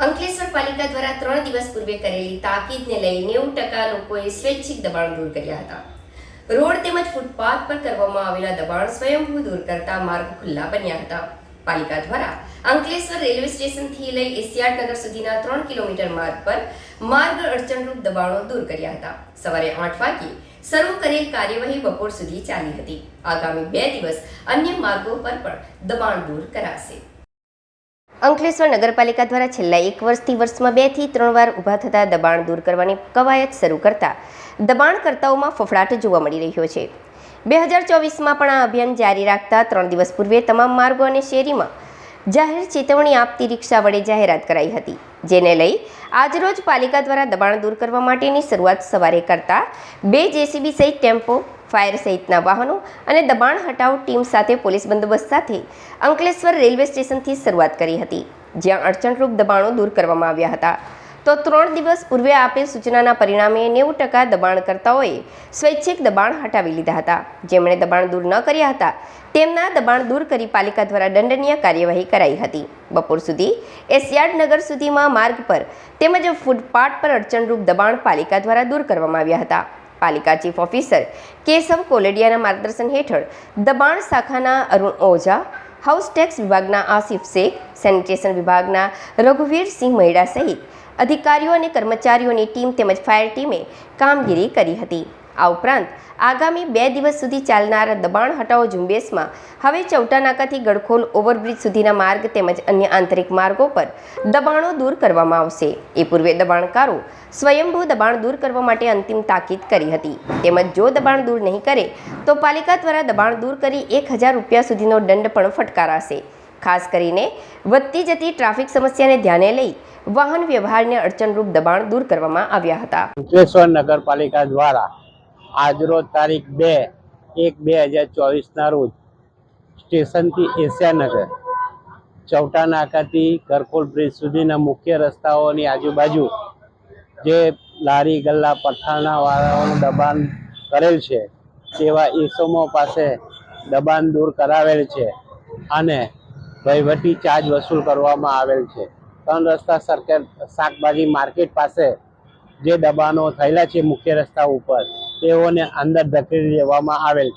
અંકલેશ્વર પાલિકા દ્વારા ત્રણ દિવસ પૂર્વે કરેલી તાકીદને લઈ નેવું ટકા લોકોએ સ્વૈચ્છિક દબાણ દૂર કર્યા હતા. રોડ તેમજ ફૂટપાથ પર કરવામાં આવેલા દબાણ સ્વયંભૂ દૂર કરતા માર્ગ ખુલ્લા બન્યા હતા. પાલિકા દ્વારા અંકલેશ્વર રેલવે સ્ટેશનથી લઈ એશિયાડ નગર સુધીના ત્રણ કિલોમીટર માર્ગ પર માર્ગ અડચણરૂપ દબાણો દૂર કર્યા હતા. સવારે આઠ વાગ્યે શરૂ કરેલ કાર્યવાહી બપોર સુધી ચાલી હતી. આગામી બે દિવસ અન્ય માર્ગો પર પણ દબાણ દૂર કરાશે. અંકલેશ્વર નગરપાલિકા દ્વારા છેલ્લા એક વર્ષથી વર્ષમાં બેથી ત્રણ વાર ઊભા થતા દબાણ દૂર કરવાની કવાયત શરૂ કરતા દબાણકર્તાઓમાં ફફડાટ જોવા મળી રહ્યો છે. બે હજાર ચોવીસમાં પણ આ અભિયાન જારી રાખતા ત્રણ દિવસ પૂર્વે તમામ માર્ગો અને શેરીમાં જાહેર ચેતવણી આપતી રિક્ષા વડે જાહેરાત કરાઈ હતી, જેને લઈ આજરોજ પાલિકા દ્વારા દબાણ દૂર કરવા માટેની શરૂઆત સવારે કરતા બે જેસીબી સહિત ટેમ્પો ફાયર સહિતના વાહનો અને દબાણ હટાવ ટીમ સાથે પોલીસ બંદોબસ્ત સાથે અંકલેશ્વર રેલવે સ્ટેશનથી શરૂઆત કરી હતી, જ્યાં અડચણરૂપ દબાણો દૂર કરવામાં આવ્યા હતા. તો ત્રણ દિવસ પૂર્વે આપેલ સૂચનાના પરિણામે નેવું ટકા દબાણકર્તાઓએ સ્વૈચ્છિક દબાણ હટાવી લીધા હતા. જેમણે દબાણ દૂર ન કર્યા હતા, તેમના દબાણ દૂર કરી પાલિકા દ્વારા દંડનીય કાર્યવાહી કરાઈ હતી. બપોર સુધી એસયાર્ડ નગર સુધીમાં માર્ગ પર તેમજ ફૂટપાથ પર અડચણરૂપ દબાણ પાલિકા દ્વારા દૂર કરવામાં આવ્યા હતા. પાલિકા ચીફ ઓફિસર કેશવ કોલેડિયાના માર્ગદર્શન હેઠળ દબાણ શાખાના અરુણ ઓઝા, હાઉસ ટેક્સ વિભાગના આસિફ શેખ, સેનિટેશન વિભાગના રઘુવીરસિંહ મૈડા સહિત અધિકારીઓ અને કર્મચારીઓની ટીમ તેમજ ફાયર ટીમે કામગીરી કરી હતી. આ ઉપરાંત આગામી બે દિવસ સુધી ચાલનાર દબાણ હટાવો ઝુંબેશમાં હવે ચૌટાનાકાથી ગડખોલ ઓવરબ્રિજ સુધીના માર્ગ તેમજ અન્ય આંતરિક માર્ગો પર દબાણો દૂર કરવામાં આવશે. એ પૂર્વે દબાણકારો સ્વયંભૂ દબાણ દૂર કરવા માટે અંતિમ તાકીદ કરી હતી. તેમજ જો દબાણ દૂર નહીં કરે, તો પાલિકા દ્વારા દબાણ દૂર કરી એક હજાર રૂપિયા સુધીનો દંડ પણ ફટકારાશે. ખાસ કરીને વધતી જતી ટ્રાફિક સમસ્યાને ધ્યાને લઈ વાહન વ્યવહારને અડચણરૂપ દબાણ દૂર કરવામાં આવ્યા હતા. નગરપાલિકા દ્વારા આજરોજ તારીખ બે એક બે હજાર ચોવીસના રોજ સ્ટેશનથી એશિયાનગર ચૌટા નાકાથી કરકોલ બ્રિજ સુધીના મુખ્ય રસ્તાઓની આજુબાજુ જે લારી ગલ્લા પઠાણાવાળાઓનું દબાણ કરેલ છે, તેવા ઈસમો પાસે દબાણ દૂર કરાવેલ છે અને વહીવટી ચાર્જ વસૂલ કરવામાં આવેલ છે. ત્રણ રસ્તા સરકાર શાકભાજી માર્કેટ પાસે જે દબાણો થયેલા છે મુખ્ય રસ્તા ઉપર તેઓને અંદર ધકેલી દેવામાં આવેલ